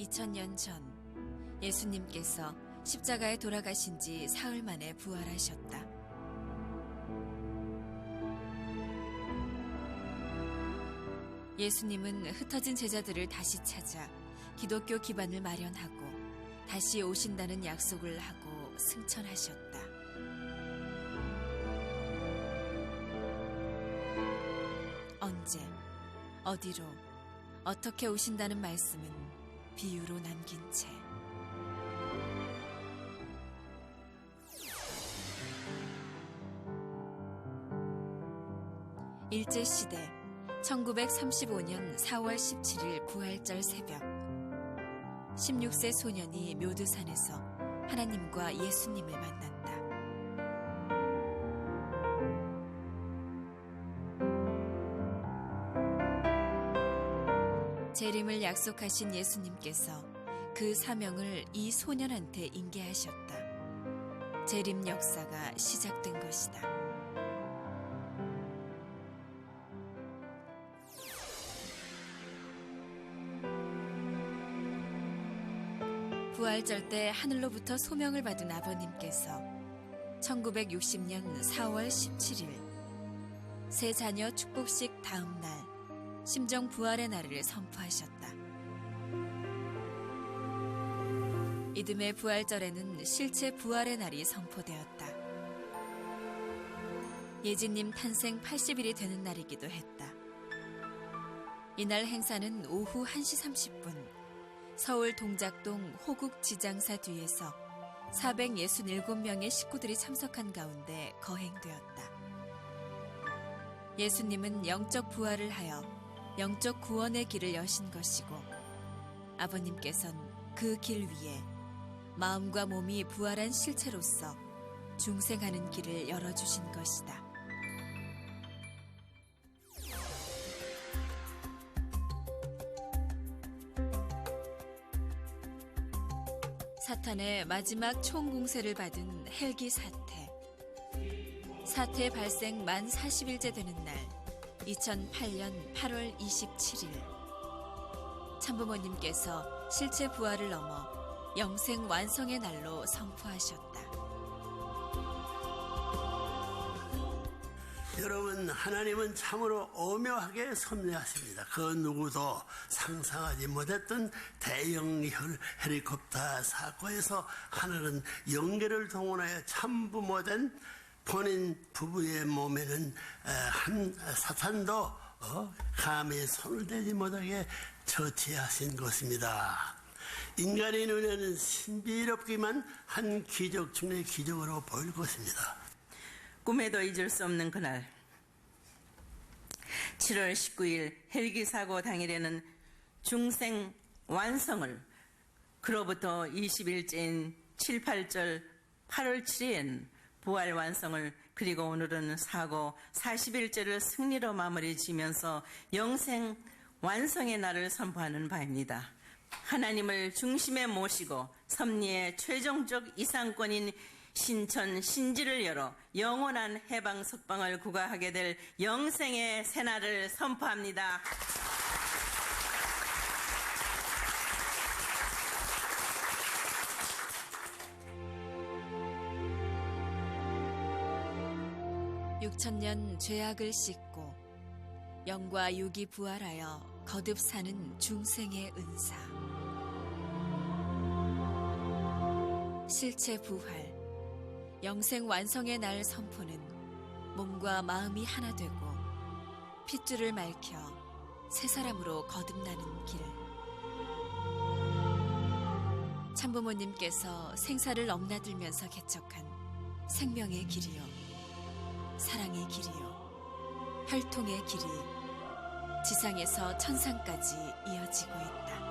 2000년 전 예수님께서 십자가에 돌아가신 지 사흘 만에 부활하셨다. 예수님은 흩어진 제자들을 다시 찾아 기독교 기반을 마련하고 다시 오신다는 약속을 하고 승천하셨다. 언제, 어디로, 어떻게 오신다는 말씀은 비유로 남긴 채. 일제시대 1935년 4월 17일 부활절 새벽 16세 소년이 묘두산에서 하나님과 예수님을 만난다. 재림을 약속하신 예수님께서 그 사명을 이 소년한테 인계하셨다. 재림 역사가 시작된 것이다. 부활절 때 하늘로부터 소명을 받은 아버님께서 1960년 4월 17일 새 자녀 축복식 다음 날 심정 부활의 날을 선포하셨다. 이듬해 부활절에는 실체 부활의 날이 선포되었다. 예진님 탄생 80일이 되는 날이기도 했다. 이날 행사는 오후 1시 30분 서울 동작동 호국 지장사 뒤에서 467명의 식구들이 참석한 가운데 거행되었다. 예수님은 영적 부활을 하여 영적 구원의 길을 여신 것이고 아버님께선 그 길 위에 마음과 몸이 부활한 실체로서 중생하는 길을 열어주신 것이다. 사탄의 마지막 총공세를 받은 헬기 사태. 사태 발생 만 40일째 되는 날, 2008년 8월 27일. 참부모님께서 실체 부활을 넘어 영생 완성의 날로 선포하셨다. 여러분, 하나님은 참으로 오묘하게 섭리하십니다. 그 누구도 상상하지 못했던 대형 헬리콥터 사고에서 하늘은 연계를 동원하여 참부모된 본인 부부의 몸에는 한 사탄도 어, 감히 손을 대지 못하게 처치하신 것입니다. 인간의 눈에는 신비롭기만 한 기적 중의 기적으로 보일 것입니다. 꿈에도 잊을 수 없는 그날 7월 19일 헬기 사고 당일에는 중생 완성을 그로부터 20일째인 7, 8절 8월 7일엔 부활 완성을 그리고 오늘은 사고 40일째를 승리로 마무리 지면서 영생 완성의 날을 선포하는 바입니다. 하나님을 중심에 모시고 섭리의 최종적 이상권인 신천 신지를 열어 영원한 해방 석방을 구가하게 될 영생의 새날을 선포합니다. 육천년 죄악을 씻고 영과 육이 부활하여 거듭 사는 중생의 은사. 실체 부활, 영생 완성의 날 선포는 몸과 마음이 하나 되고 핏줄을 말켜 새 사람으로 거듭나는 길. 참부모님께서 생사를 넘나들면서 개척한 생명의 길이요. 사랑의 길이요. 혈통의 길이 지상에서 천상까지 이어지고 있다.